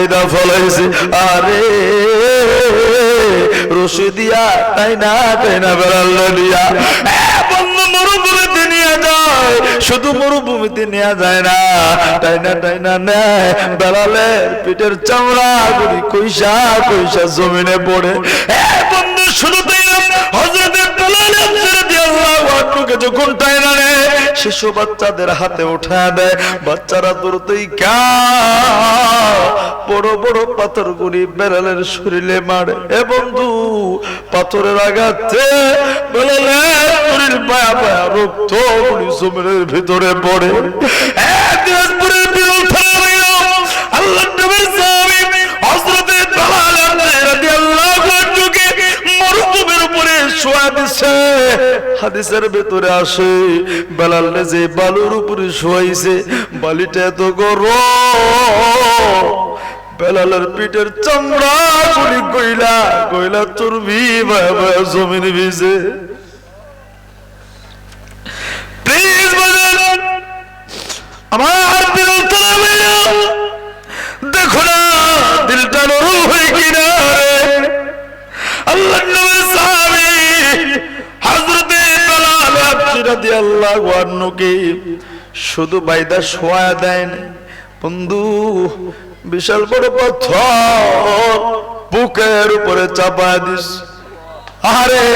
কায়দা ফলাইছে। আরে রশি দিয়া তাই না? তাই না বেড়াল দিয়া শুধু মরুভূমিতে নিয়ে যায় না। তাই না তাই না নেয় বেড়ালের পিঠের চামড়া গুলি কইসা কইসা জমিনে পড়ে। শুধু তাই না হজরতের বেলালের আকবরকে যখন তাই না রে শিশু বাচ্চাদের হাতে উঠা দেয়, বাচ্চারা দূরতেই কা, বড় বড় পাথর গুলি বেড়ালের শরীরে মারে। এ বন্ধু, পাথরের আঘাতে ভিতরে পড়ে নবীর সাহাবী হযরতে বেলাল রাদিয়াল্লাহু আনহুকে মরুভূমির উপরে দিছে হাদিসের ভেতরে আসে, বেলাল যে বালুর উপরে শোয়াইছে, বালিটা এত গরম। বেলালের পিঠের চামড়া গুলি কইলা কইলা চর্বি জমিন ভিজে। আমার দিল তারা শুধু বাইদা শোয়া দেন বন্ধু, বিশাল বড় পাথর বুকের উপরে চাপা দিস। আরে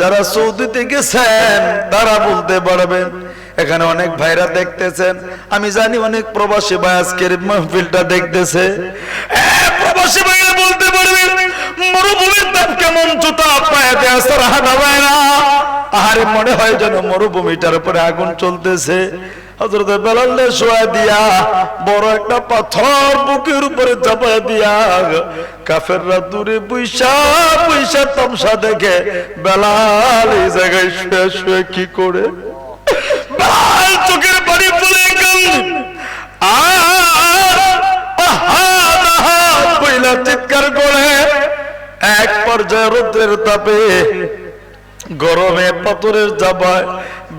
যারা সৌদিতে গেছেন, তারা বলতে পারবেন, এখানে অনেক ভাইরা দেখতেছেন। আমি জানি অনেক প্রবাসী ভাই আজকের মাহফিলটা দেখতেছে। প্রবাসী ভাইরা বলতে পারবেন, মরুভূমির তাপ কেমন জুতা পায়াতে হাঁটা আহারে মনে হয় যেন মরুভূমিটার উপরে আগুন চলতেছে। দিয়া বড় একটা পাথর উপরে তামসা দেখে জায়গায় শুয়ে শুয়ে কি করে? চোখের চিৎকার করে, এক পর্যায়ে রৌদ্রের তাপে গরমে পাথরের চাপায়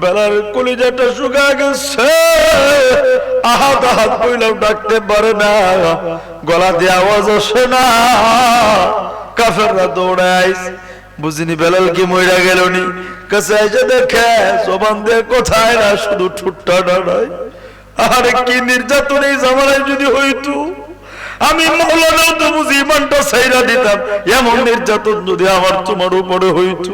বেলার কলিজাটা শুকা গেছে। আহাত আহাত বইলাম ডাকতে পারে না। গলা দিয়ে আওয়াজ আসে না। কাফেররা দৌড়াইস বুঝিনি বেলাল কি মইরা গেল নি কাছে এসে দেখে জবান দিয়ে কোথায় না, শুধু ঠুট্টা ডাড়াই আরে কি নির্যাতন এই জামানায় যদি হইতো? আমি মৌলানাও তো বুঝি ইমানটা সাইরা দিতাম। এমন নির্যাতন যদি আমার তোমার উপরে হইতো?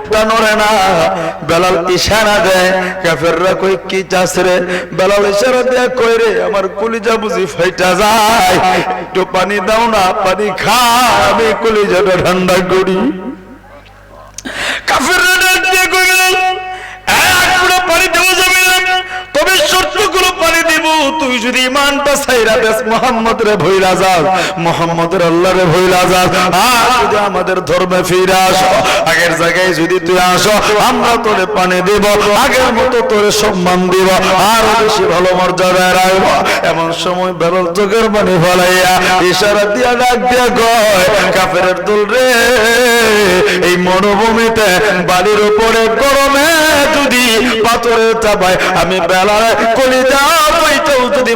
ঠোঁটটা নড়ে না। বেলাল ইশারা দেয়, কাফেররা কই, কি চাস রে? বেলাল ইশারা দেয় কই রে, আমার কলিজা বুঝি ফাইটা যায়। একটু পানি দাও না, পানি খা, আমি কলিজাটা ঠান্ডা করি। যদি ইমানটা ছাইরা দেস মোহাম্মদ রে ভইরা যাস মোহাম্মদের আল্লাহ রে ভইরা যাস আর যদি আমাদের ধর্মে ফিরে আসো, আগের জায়গায় যদি তুই আসো, আমরা তোরে পানি দিব, আগের মতো তোরে সম্মান দিব, আর বেশি ভালো মর্যাদায় রাখব। এমন সময় বেরল চোখের পানি ফলাইয়া ইশারা দিয়া ডাক দিয়া গয় কাফেরের দল রে, এই মরুভূমিতে বাড়ির উপরে গরমে যদি পাথরের চাপায় আমি বেলার কলিজা বইতেও যদি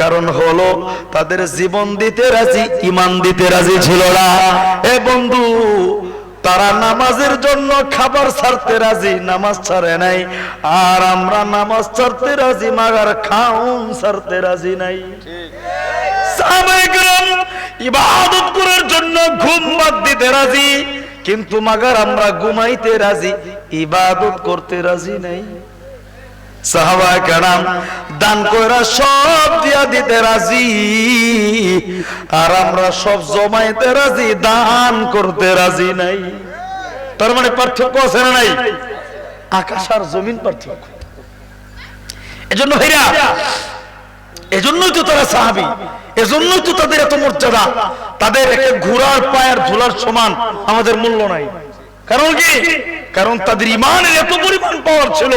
কারণ হলো তাদের জীবন দিতে রাজি ইমান দিতে রাজি ছিল না। এ বন্ধু, তারা নামাজের জন্য খাবার ছাড়তে রাজি, নামাজ ছাড়ে নাই। আর আমরা নামাজ ছাড়তে রাজি, মাগার খাউন ছাড়তে রাজি নাই। ইবাদত করার জন্য ঘুম বাদ দিতে রাজি, কিন্তু মাগার আমরা ঘুমাইতে রাজি, ইবাদত করতে রাজি নাই। সাহাবা কেরাম দান কইরা সব দিয়া দিতে রাজি। আর আমরা সব জমাইতে রাজি, দান করতে রাজি নাই। তার মানে পার্থক্য আছে না নাই? আকাশ আর জমিন পার্থক্য। এজন্য ভাইরা এজন্যই তো তারা সাহাবি, এজন্যই তো তাদের এত মর্যাদা। তাদের ঘোড়ার পায়ের ধুলার সমান আমাদের মূল্য নাই। কারণ কি? কারণ তাদের ইমানের এত পরিমাণ পাওয়ার ছিল।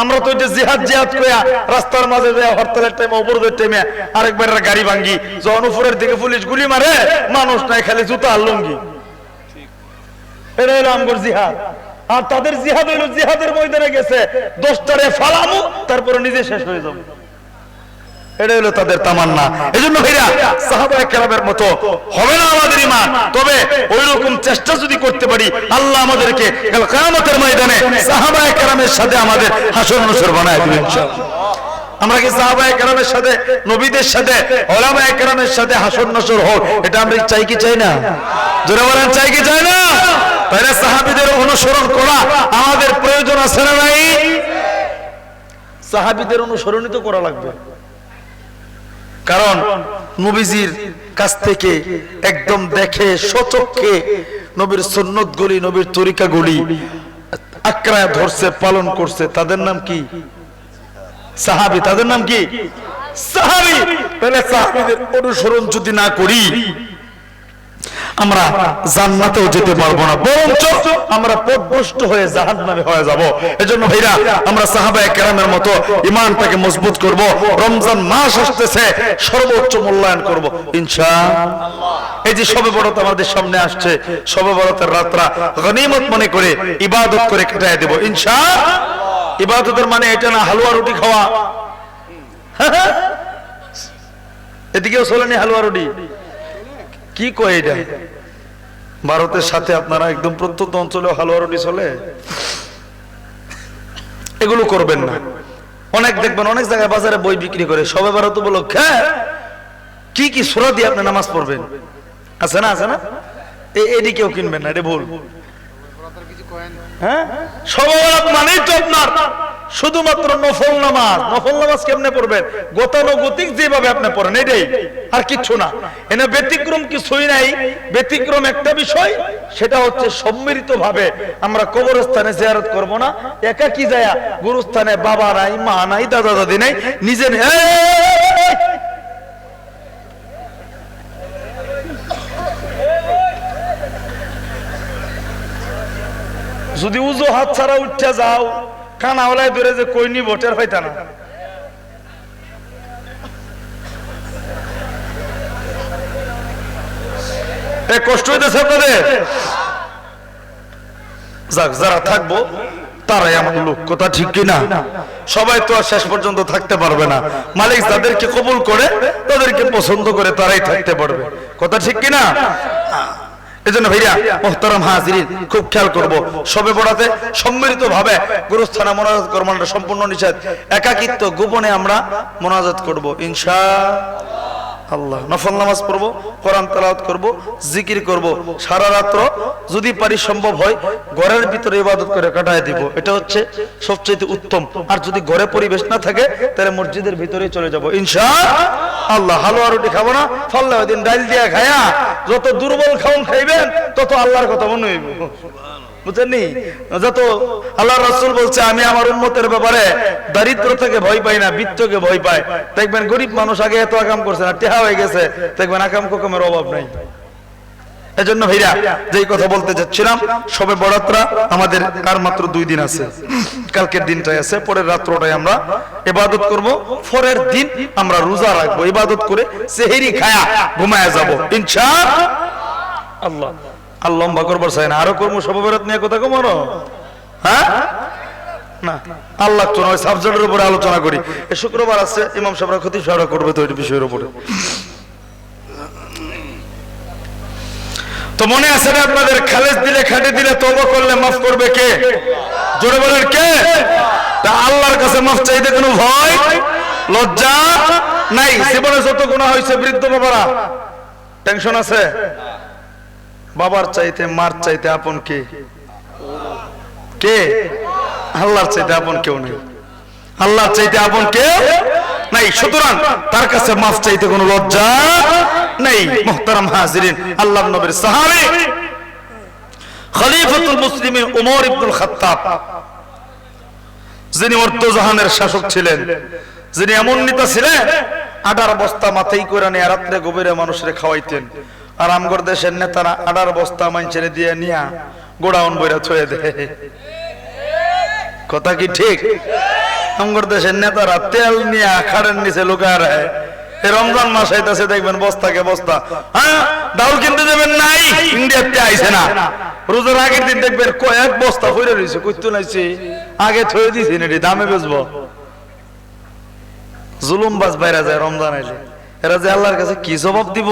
আমরা তো জিহাদ জিহাদ কইয়া রাস্তার মাঝে যায় হরতালের টাইমে অবরোধের টাইমে আরেকবার গাড়ি ভাঙ্গি। যখন উপরের দিকে পুলিশ গুলি মারে, মানুষ নাই, খালি জুতা আর লুঙ্গি। আমগর জিহাদ। আর তাদের জিহাদ জিহাদের ময়দানে গেছে। দশটারে ফালামু, তারপরে নিজে শেষ হয়ে যাব। তামান্না। ভাইরা, সাহাবায়ে কেরামের মতো হবে না তবে চেষ্টা যদি করতে পারি, আল্লাহ আমাদেরকে ময়দানে সাহাবায়ে কেরামের সাথে আমাদের হাসর নসর বানায় দিবেন আমরা কি সাহাবায়ে কেরামের সাথে, নবীদের সাথে, ওলামায়ে কেরামের সাথে হাসর নসর হোক, এটা আমরা চাই কি চাই না? জোরে বলেন, চাই কি চাই না? তাহলে সাহাবীদের অনুসরণ করা আমাদের প্রয়োজন আছে না নাই? সাহাবীদের অনুসরণই তো করা লাগবে। কারণ নবীজির কাছ থেকে একদম দেখে, সচক্ষে নবীর সুন্নত গুলি, নবীর তরিকা গুলি আক্রায় ধরছে, পালন করছে। তাদের নাম কি? সাহাবি। তাদের নাম কি? সাহাবি। তাহলে সাহাবিদের অনুসরণ যদি না করি আমরা জান্নাতেও যেতে পারব না। বরঞ্চ আমরা পথভ্রষ্ট হয়ে জাহান্নামে হয়ে যাব। এজন্য ভাইরা, আমরা সাহাবায়ে কেরামের মতো ইমানটাকে মজবুত করব। রমজান মাস আসতেছে, সর্বোচ্চ মূল্যায়ন করব। ইনশাআল্লাহ। এই যে সবে বড়ত আমাদের সামনে আসছে, সবে বড়তের রাতরা গনিমত মনে করে ইবাদত করে কাটায় দেব। ইনশাআল্লাহ। ইবাদতের মানে এটা না, হালুয়া রুটি খাওয়া। এদিকেও চলেনি হালুয়া রুটি। কি কয় এটা? ভারতের সাথে আপনারা একদম প্রত্যন্ত অঞ্চলে হালুয়া রুটি চলে? এগুলো করবেন না। অনেক দেখবেন, অনেক জায়গায় বাজারে বই বিক্রি করে, সবে ভারত উপলক্ষে কি কি সুরা দিয়ে আপনি নামাজ পড়বেন? আছে না আছে না? এটি এদিকেও কিনবেন না, এটা ভুল। হ্যাঁ? একটা বিষয়, সেটা হচ্ছে সম্মিলিত ভাবে আমরা কবরস্থানে জিয়ারত করব না। একা কি যায় গুরুস্থানে বাবা নাই, মা নাই, দাদা দাদি নাই নিজে নে- এই, এই, এই, এই, এই। যদি উজো হাত ছাড়া উঠতে যাও, কানা ওলাই ধরে যে কই নি ভোটের হইতা না। কষ্ট হইতেছে আপনাদের? যাক, যারা থাকব, তারাই আমার লোক, কথা ঠিক কিনা? সবাই তো আর শেষ পর্যন্ত থাকতে পারবে না। মালিক যাদেরকে কবুল করে, তাদেরকে পছন্দ করে তারাই থাকতে পারবে। কথা ঠিক কিনা? এজন্য ভাইয়া মোহতারাম হাজিরিন খুব খেয়াল করব। সবে পড়াতে সম্মিলিত ভাবে গুরুস্থানে মোনাজাত কর্মটা সম্পূর্ণ নিষেধ। একাকিত্ব গোপনে আমরা মোনাজাত করব ইনশা আল্লাহ, নফল নামাজ পড়ব, কোরআন তেলাওয়াত করব, জিকির করব, সারা রাত্র যদি পারি সম্ভব হয়, ঘরের ভিতরে ইবাদত করে কাটায় দিব। এটা হচ্ছে সবচেয়ে উত্তম। আর যদি ঘরে পরিবেশ না থাকে, তাহলে মসজিদের ভিতরে চলে যাব। ইনশা আল্লাহ, হালুয়া রুটি খাব না ফল্লে ওই দিন ডাইল দিয়া খায়া যত দুর্বল খাউন খাইবেন, তত আল্লাহর কথা মনে হইব। বুঝেননি? যত আল্লাহ রাসূল বলছে, আমি আমার উম্মতের ব্যাপারে ভয় পাই না, বৃত্তকে ভয় দেখবেন গরিব মানুষ আগে এত আকাম করছে না, টেহা হয়ে গেছে। দেখবেন আকাম অভাব নাই। এজন্য ভাইরা, যেই কথা বলতে যাচ্ছিলাম, সবে আমাদের আর মাত্র দুই দিন আছে? কালকের দিনটাই আছে, পরের রাত্রটাই আমরা ইবাদত করব। পরের দিন আমরা রোজা রাখব। ইবাদত করে সেহেরি খায়া ঘুমায়া যাব। ইনশা আল্লাহ। আর লম্বা করবার চাই না। আরও কর্ম সর্ববেরত নিয়ে কথা কমার হ্যাঁ? শুক্রবার ক্ষতি করবে তো মনে আছে না আপনাদের দিলে দিলে করলে করবে কে? কে? আল্লাহর কাছে মাফ চাইতে কোনো ভয়, লজ্জা নাই? জীবনে যত গুণা হয়েছে বৃদ্ধ বাবারা, টেনশন আছে? বাবার চাইতে, মার চাইতে আপন কে? কে? আল্লাহর চাইতে আপন কেউ নেই। আল্লাহর চাইতে আপন কেউ নাই। সুতরাং তার কাছে মাফ চাইতে কোনো লজ্জা নেই। মোহতারাম হাজিরিন আল্লাহ নবীর সাহাবী খলিফাতুল মুসলিমিন ওমর ইবনুল খাত্তাব, যিনি জাহানের শাসক ছিলেন, যিনি এমন নেতা ছিলেন আডার বস্তা মাথায় করে নিয়ে রাত্রে গভীরে মানুষরে খাওয়াইতেন। আর আমগর দেশের নেতারা আডার বস্তা মাইনছেরে দিয়ে নিয়া গোডাউন বইরা থয়ে দেয়। কথা কি ঠিক? দেশের নেতারা তেল নিয়ে নিচে রমজান মাস দেখবেন বস্তাকে বস্তা। হ্যাঁ? কিনতে যাবেন নাই ইন্ডিয়াতে আইছে না। রোজার আগের দিন দেখবেন কয়েক বস্তা হইরে রয়েছে নাইছে আগে থয়ে দিছি নাকি, দামে বেচবো? জুলুম বাজ বাইরা যায় রমজান আইলে। এরা যে আল্লাহর কাছে কি জবাব দিব?